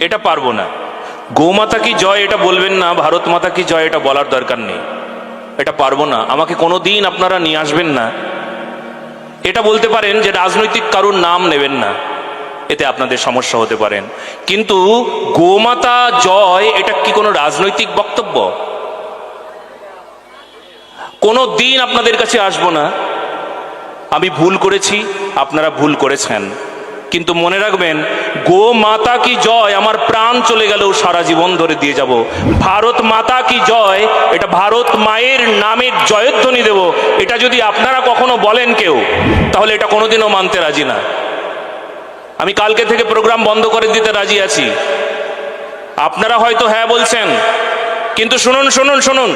এটা পারব না। গোমাতা কি জয় এটা বলবেন না, ভারত মাতা কি জয় এটা বলার দরকার নেই। এটা পারব না। আমাকে কোনো দিন আপনারা নিয়ে আসবেন না। এটা বলতে পারেন যে রাজনৈতিক কারোর নাম নেবেন না। এতে আপনাদের সমস্যা হতে পারেন কিন্তু গোমাতা জয়, এটা কি কোনো রাজনৈতিক বক্তব্য? কোনো দিন আপনাদের কাছে আসব না। আমি ভুল করেছি, আপনারা ভুল করেছেন। কিন্তু মনে রাখবেন, গো মাতা কি জয়, আমার প্রাণ চলে গেলেও সারা জীবন ধরে দিয়ে যাব। ভারত মাতা কি জয়, এটা ভারত মায়ের নামের জয়ধ্বনি দেব। এটা যদি আপনারা কখনো বলেন কেউ, তাহলে এটা কোনোদিনও মানতে রাজি না। আমি কালকে থেকে প্রোগ্রাম বন্ধ করে দিতে রাজি আছি। আপনারা হয়তো হ্যাঁ বলছেন, কিন্তু শুনুন শুনুন শুনুন।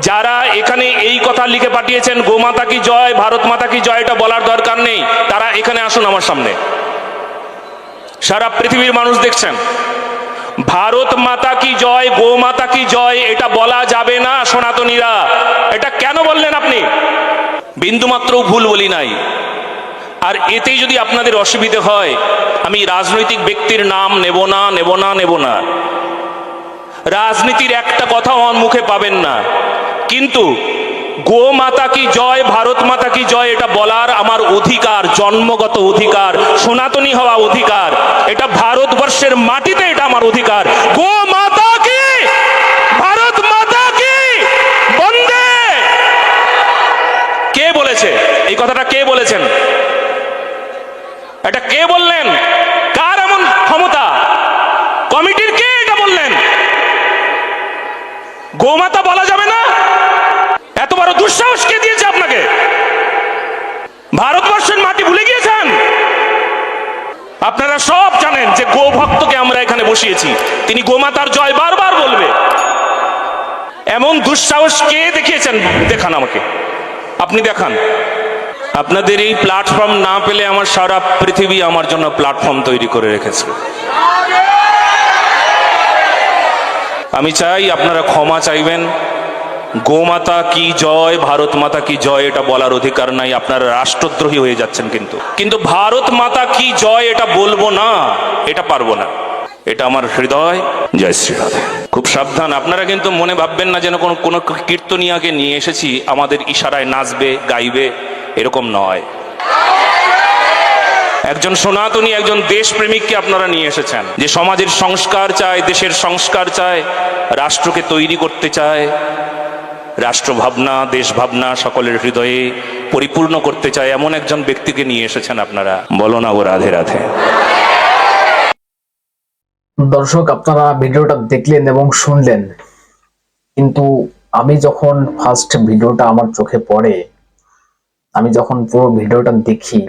যারা এখানে এই কথা লিখে পাঠিয়েছেন, গোমাতা কি জয়, ভারত মাতা কি জয়, এটা বলার দরকার নেই, তারা এখানে আসুন আমার সামনে। সারা পৃথিবীর মানুষ দেখছেন, ভারত মাতা কি জয়, গোমাতা কি জয়, এটা বলা যাবে না সনাতনীরা। এটা কেন বললেন আপনি? বিন্দুমাত্রও ভুল বলি নাই। আর এতেই যদি আপনাদের অসুবিধে হয়, আমি রাজনৈতিক ব্যক্তির নাম নেব না নেব না নেব না। রাজনীতির একটা কথাও আমার মুখে পাবেন না। কিন্তু গো মাতা কি জয়, ভারত মাতা কি জয়, এটা বলার আমার অধিকার, জন্মগত অধিকার, সনাতনী হওয়া অধিকার। এটা ভারতবর্ষের মাটিতে এটা আমার অধিকার। গো মাতা কি ভারত মাতা কি বন্দে কে বলেছে এই কথাটা কে বলেছেন এটা কে বললেন কার এমন ক্ষমতা কমিটির কে এটা বললেন গোমাতা বলা যাবে না এত বড় দুঃসাহস কে দিয়েছে আপনাকে ভারতবর্ষের মাটি ভুলে গিয়েছেন আপনারা সব জানেন যে গো ভক্তকে আমরা এখানে বসিয়েছি। তিনি গোমাতার জয় বারবার বলবে। এমন দুঃসাহস কে দেখিয়েছেন? দেখান আমাকে। আপনি দেখান। আপনাদের এই প্ল্যাটফর্ম না পেলে আমার সারা পৃথিবী আমার জন্য প্ল্যাটফর্ম তৈরি করে রেখেছে। আমি চাই আপনারা ক্ষমা চাইবেন। গোমাতা কি জয়, ভারত মাতা কি জয়, এটা বলার অধিকার নাই, আপনারা রাষ্ট্রদ্রোহী হয়ে যাচ্ছেন কিন্তু। কিন্তু ভারত মাতা কি জয়, এটা বলব না, এটা পারব না। এটা আমার হৃদয়, জয় শ্রী রাধে। খুব সাবধান, আপনারা কিন্তু মনে ভাববেন না যেন কোনো কোনো কীর্তনিয়াকে নিয়ে এসেছি, আমাদের ইশারায় নাচবে, গাইবে, এরকম নয়। একজন সনাতনী, একজন দেশপ্রেমিককে আপনারা নিয়ে এসেছেন, যে সমাজের সংস্কার চায়, দেশের সংস্কার চায়, রাষ্ট্রকে তৈরি করতে চায়। রাষ্ট্র ভাবনা দেশ ভাবনা সকলের হৃদয়ে পরিপূর্ণ করতে চায় এমন একজন ব্যক্তিকে নিয়ে এসেছেন আপনারা। বলো না ও রাধে রাধে। দর্শক, আপনারা ভিডিওটা দেখলেন এবং শুনলেন। কিন্তু আমি যখন ফার্স্ট ভিডিওটা আমার চোখে পড়ে, আমি যখন পুরো ভিডিওটা দেখি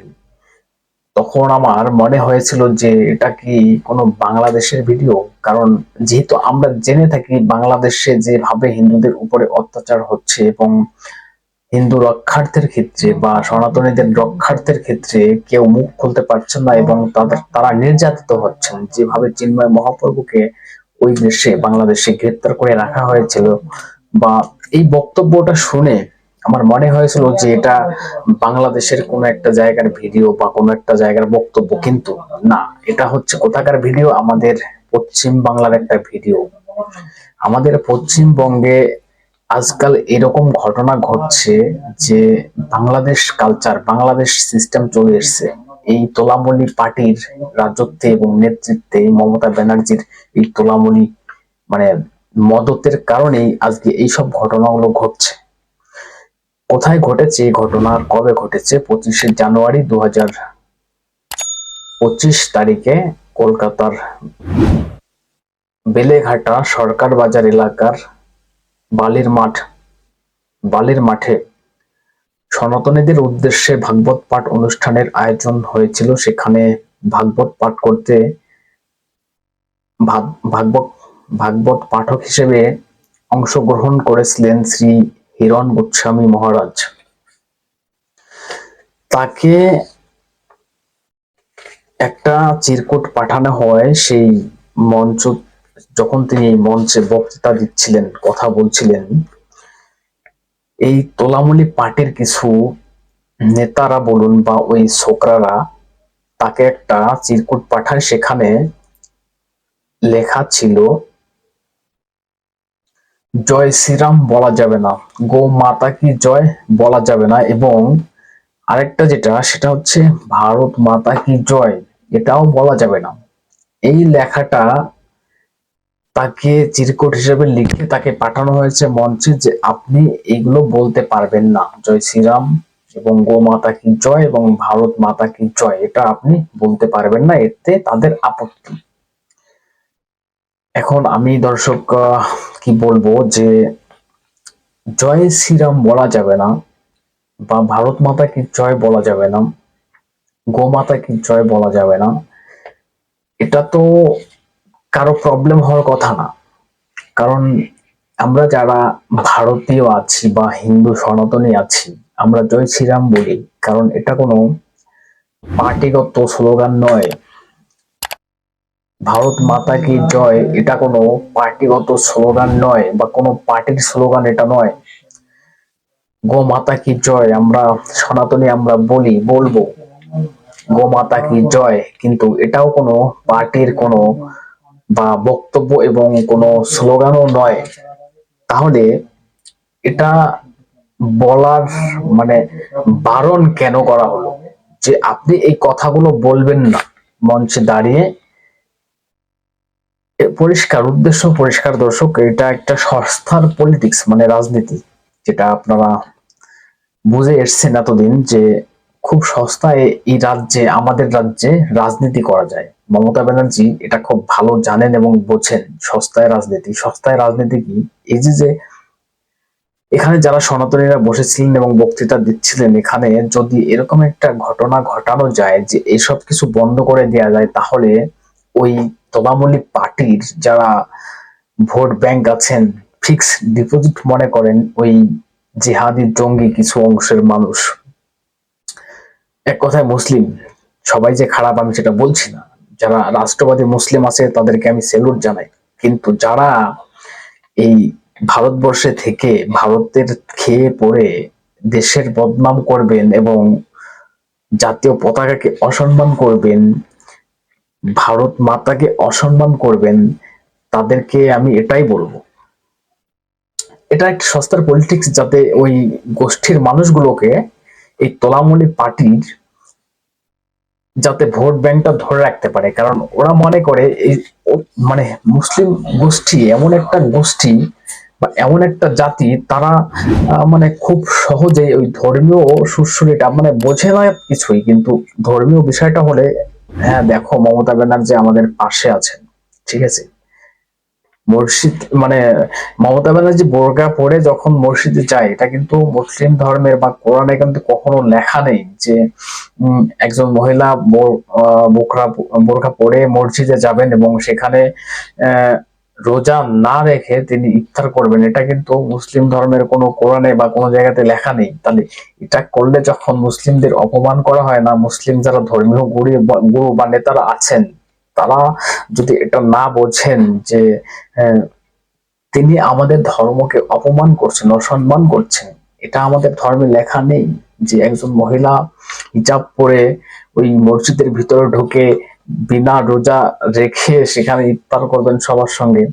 তখন আমার মনে হয়েছিল যে এটা কি কোনো বাংলাদেশের ভিডিও কারণ যেহেতু আমরা জেনে থাকি বাংলাদেশে যেভাবে হিন্দুদের উপরে অত্যাচার হচ্ছে এবং হিন্দু রক্ষার্থের ক্ষেত্রে বা সনাতনীদের রক্ষার্থের ক্ষেত্রে কেউ মুখ খুলতে পারছেন না এবং তাদের, তারা নির্যাতিত হচ্ছেন। যেভাবে চিন্ময় মহাপ্রভুকে ওই দেশে, বাংলাদেশে গ্রেপ্তার করে রাখা হয়েছিল বা এই বক্তব্যটা শুনে আমার মনে হয়েছিল যে এটা বাংলাদেশের কোন একটা জায়গার ভিডিও বা কোন একটা জায়গার বক্তব্য কিন্তু না এটা হচ্ছে কোথাকার ভিডিও? আমাদের পশ্চিম বাংলার একটা ভিডিও। আমাদের পশ্চিমবঙ্গে আজকাল এরকম ঘটনা ঘটছে যে বাংলাদেশ কালচার বাংলাদেশ সিস্টেম চলে এসছে। এই তোলামলি পার্টির রাজত্বে এবং নেতৃত্বে মমতা ব্যানার্জির এই তোলামলি মানে মদতের কারণেই আজকে এইসব ঘটনাগুলো ঘটছে। কোথায় ঘটেছে এই ঘটনা কবে ঘটেছে? পঁচিশে জানুয়ারি দু পঁচিশ তারিখে কলকাতার বেলেঘাটা সরকার বাজার এলাকার বালির মাঠ, বালির মাঠে সনাতনীদের উদ্দেশ্যে ভাগবত পাঠ অনুষ্ঠানের আয়োজন হয়েছিল। সেখানে ভাগবত পাঠ করতে ভাগ- ভাগবত ভাগবত পাঠক হিসেবে অংশগ্রহণ করেছিলেন শ্রী হিরণ গোস্বামী মহারাজ। তাকে একটা চিরকুট পাঠানো হয় সেই মঞ্চ, যখন তিনি এই মঞ্চে বক্তৃতা দিচ্ছিলেন, কথা বলছিলেন, এই তোলামলি পার্টির কিছু নেতারা বলুন বা ওই ছোকরারা তাকে একটা চিরকুট পাঠায়, সেখানে লেখা ছিল জয় শ্রীরাম বলা যাবে না। গো মাতা কি জয় বলা যাবে না এবং আরেকটা যেটা, সেটা হচ্ছে ভারত মাতা কি জয়, এটাও বলা যাবে না। এই লেখাটা তাকে চিরকুট হিসেবে লিখে তাকে পাঠানো হয়েছে মঞ্চে যে আপনি এগুলো বলতে পারবেন না। জয় শ্রীরাম এবং গো মাতা কি জয় এবং ভারত মাতা কি জয়, এটা আপনি বলতে পারবেন না, এতে তাদের আপত্তি। এখন আমি দর্শক কি বলব যে জয় শ্রীরাম বলা যাবে না বা ভারত মাতা কি জয় বলা যাবে না, গো মাতা কি জয় বলা যাবে না, এটা তো কারও প্রবলেম হওয়ার কথা না। কারণ আমরা যারা ভারতীয় আছি বা হিন্দু সনাতনী আছি, আমরা জয় শ্রীরাম বলি। কারণ এটা কোনো পার্টিগত স্লোগান নয়। ভারত মাতা কি জয়, এটা কোনো পার্টিগত স্লোগান নয় বা কোনো পার্টির স্লোগান এটা নয়। গো মাতা কি জয়, আমরা সনাতনী আমরা বলি, বলব। গো মাতা কি জয়, কিন্তু এটাও কোনো পার্টির কোনো বা বক্তব্য এবং কোনো স্লোগানও নয়। তাহলে এটা বলার মানে বারণ কেন করা হলো? যে আপনি এই কথাগুলো বলবেন না, মঞ্চে দাঁড়িয়ে পরিষ্কার, উদ্দেশ্য পরিষ্কার দর্শক, এটা একটা সংস্থার পলিটিক্স মানে রাজনীতি, যেটা আপনারা বুঝে এসছেন এতদিন যে খুব সস্তায় এই রাজ্যে, আমাদের রাজ্যে রাজনীতি করা যায়। মমতা ব্যানার্জি এটা খুব ভালো জানেন এবং বোঝেন, সস্তায় রাজনীতি। সস্তায় রাজনীতি কি? এই যে যে এখানে যারা সনাতনীরা বসেছিলেন এবং বক্তৃতা দিচ্ছিলেন এখানে, যদি এরকম একটা ঘটনা ঘটানো যায় যে এসব কিছু বন্ধ করে দেওয়া যায়, তাহলে ওই তলামলি পার্টির যারা ভোট ব্যাংক আছেন ফিক্স ডিপোজিট মনে করেন ওই জিহাদি জঙ্গি কিছু অংশের মানুষ। এক কথায় মুসলিম, সবাই যে খারাপ আমি সেটা বলছি না। যারা রাষ্ট্রবাদী মুসলিম আছে তাদেরকে আমি সেলুট জানাই। কিন্তু যারা এই ভারতবর্ষে থেকে ভারতের খেয়ে পড়ে দেশের বদনাম করবেন এবং জাতীয় পতাকাকে অসম্মান করবেন ভারত মাতাকে অসম্মান করবেন, তাদেরকে আমি এটাই বলব। এটা একটা সস্তার পলিটিক্স যাতে ওই গোষ্ঠীর মানুষগুলোকে এই তোলামূলী পার্টির যাতে ভোট ব্যাংকটা ধরে রাখতে পারে। কারণ ওরা মনে করে এই মানে মুসলিম গোষ্ঠী এমন একটা গোষ্ঠী বা এমন একটা জাতি, তারা মানে খুব সহজেই ওই ধর্মীয় সুশ্রীটা মানে বোঝে না কিছুই, কিন্তু ধর্মীয় বিষয়টা হলে হ্যাঁ দেখো মমতা ব্যানার্জি আমাদের পাশে আছেন ঠিক আছে? মসজিদ মানে মমতা ব্যানার্জি বোরকা পরে যখন মসজিদে যায় এটা কিন্তু মুসলিম ধর্মের বা কোরআনে কিন্তু কখনো লেখা নেই যে একজন মহিলা বোর- আহ, বোরকা বোরকা পরে মসজিদে যাবেন এবং সেখানে রোজা না রেখে তিনি ইফতার করবেন, এটা কিন্তু মুসলিম ধর্মের কোনো কোরআনে বা কোনো জায়গাতে লেখা নেই। তাহলে এটা করলে যখন মুসলিমদের অপমান করা হয় না, মুসলিম যারা ধর্মীয় গুরু গুরু বা নেতারা আছেন, তারা যদি এটা না বোঝেন যে তিনি আমাদের ধর্মকে অপমান করছেন, অসম্মান করছেন, এটা আমাদের ধর্মে লেখা নেই যে একজন মহিলা হিজাব পরে ওই মসজিদের ভিতরে ঢুকে বিনা রোজা রেখে সেখানে ইফতার করবেন সবার সঙ্গে,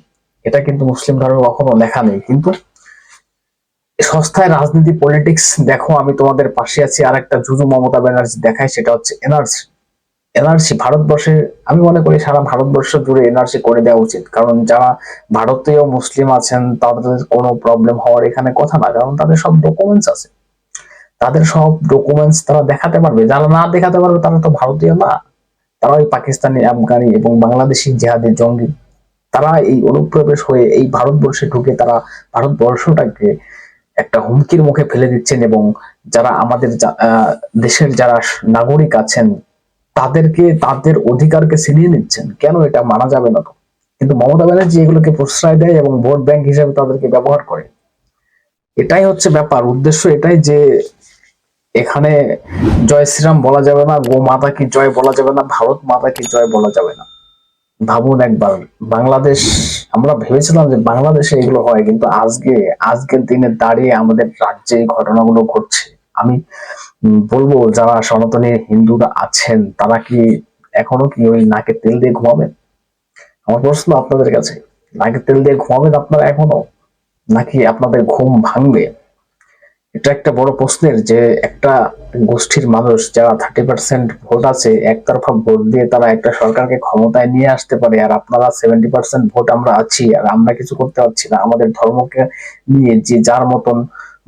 এটা কিন্তু মুসলিম ধর্মে কখনো লেখা নেই। কিন্তু সস্তায় রাজনীতি পলিটিক্স দেখো আমি তোমাদের পাশে আছি আর একটা জুজু মমতা ব্যানার্জি দেখায়, সেটা হচ্ছে এনআরসি। এনআরসি ভারতবর্ষে, আমি মনে করি সারা ভারতবর্ষ জুড়ে এনআরসি করে দেওয়া উচিত। কারণ যারা ভারতীয় মুসলিম আছেন, তাদের কোনো প্রবলেম হওয়ার এখানে কথা না, কারণ তাদের সব ডকুমেন্টস আছে। তাদের সব ডকুমেন্টস তারা দেখাতে পারবে। যারা না দেখাতে পারবে, তারা তো ভারতীয় না। তারা ওই পাকিস্তানি, আফগানি এবং বাংলাদেশি জেহাদি জঙ্গি। তারা এই অনুপ্রবেশ হয়ে এই ভারতবর্ষে ঢুকে তারা ভারতবর্ষটাকে একটা হুমকির মুখে ফেলে দিচ্ছেন এবং যারা আমাদের দেশের যারা নাগরিক আছেন, তাদেরকে, তাদের অধিকারকে ছিনিয়ে নিচ্ছেন। কেন এটা মানা যাবে না তো? কিন্তু মমতা ব্যানার্জি এগুলোকে প্রশ্রয় দেয় এবং ভোট ব্যাংক হিসেবে তাদেরকে ব্যবহার করে। এটাই হচ্ছে ব্যাপার। উদ্দেশ্য এটাই যে এখানে জয় শ্রীরাম বলা যাবে না, গো মাতা কি জয় বলা যাবে না, ভারত মাতা কি জয় বলা যাবে না। ভাবুন একবার, বাংলাদেশ, আমরা ভেবেছিলাম যে বাংলাদেশে এগুলো হয়, কিন্তু আজকে, আজকের দিনে দাঁড়িয়ে আমাদের রাজ্যে ঘটনাগুলো ঘটছে। আমি বলব যারা সনাতনী হিন্দুরা আছেন, তারা কি এখনও কি ওই নাকে তেল দিয়ে ঘুমাবেন? আমার প্রশ্ন আপনাদের কাছে, নাকি তেল দিয়ে ঘুমাবেন আপনারা এখনও? নাকি আপনাদের ঘুম ভাঙবে? এটা একটা বড় প্রশ্নের যে একটা গোষ্ঠীর মানুষ যারা থার্টি পার্সেন্ট ভোট আছে, একতরফা ভোট দিয়ে তারা একটা সরকারকে ক্ষমতায় নিয়ে আসতে পারে, আর আপনারা সেভেন্টি পার্সেন্ট ভোট আমরা আছি, আর আমরা কিছু করতে পারছি না। আমাদের ধর্মকে নিয়ে যে যার মতন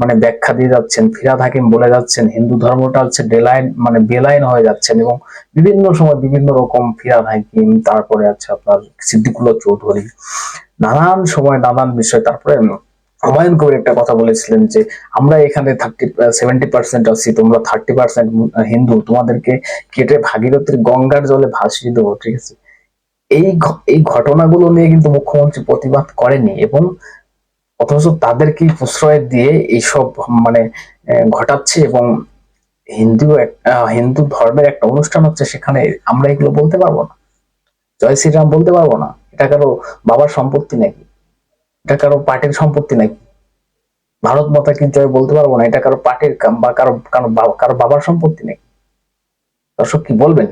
মানে ব্যাখ্যা দিয়ে যাচ্ছেন, ফিরাদ হাকিম বলে যাচ্ছেন, হিন্দু ধর্মটা হচ্ছে ডেলাইন মানে বেলাইন হয়ে যাচ্ছেন এবং বিভিন্ন সময় বিভিন্ন রকম ফিরাদ হাকিম, তারপরে আছে আপনার সিদ্দিকুল্লাহ চৌধুরী, নানান সময় নানান বিষয়, তারপরে হুমায়ুন কবির একটা কথা বলেছিলেন যে আমরা এখানে থার্টি সেভেন্টি পার্সেন্ট আছি, তোমরা থার্টি পার্সেন্ট হিন্দু, তোমাদেরকে কেটে ভাগীরথীর গঙ্গার জলে ভাসিয়ে দেবো, ঠিক আছে? এই এই ঘটনাগুলো নিয়ে কিন্তু মুখ্যমন্ত্রী প্রতিবাদ করেনি এবং অথচ তাদেরকেই প্রশ্রয় দিয়ে এইসব মানে ঘটাচ্ছে এবং হিন্দু হিন্দু ধর্মের একটা অনুষ্ঠান হচ্ছে সেখানে আমরা এগুলো বলতে পারব না। জয় শ্রীরাম বলতে পারব না? এটা কারও বাবার সম্পত্তি নাকি? এটা কারও পার্টির সম্পত্তি নাকি? ভারত মাতা কি জয় বলতে পারব না? এটা কারও পার্টির বা কারও কারও কারও বাবার সম্পত্তি নেই দর্শক, কি বলবেন?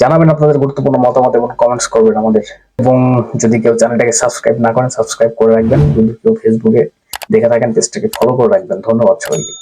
জানাবেন আপনাদের গুরুত্বপূর্ণ মতামত এবং কমেন্টস করবেন আমাদের। এবং যদি কেউ চ্যানেলটাকে সাবস্ক্রাইব না করেন সাবস্ক্রাইব করে রাখবেন। যদি কেউ ফেসবুকে দেখে থাকেন পেজটাকে ফলো করে রাখবেন। ধন্যবাদ সবাইকে।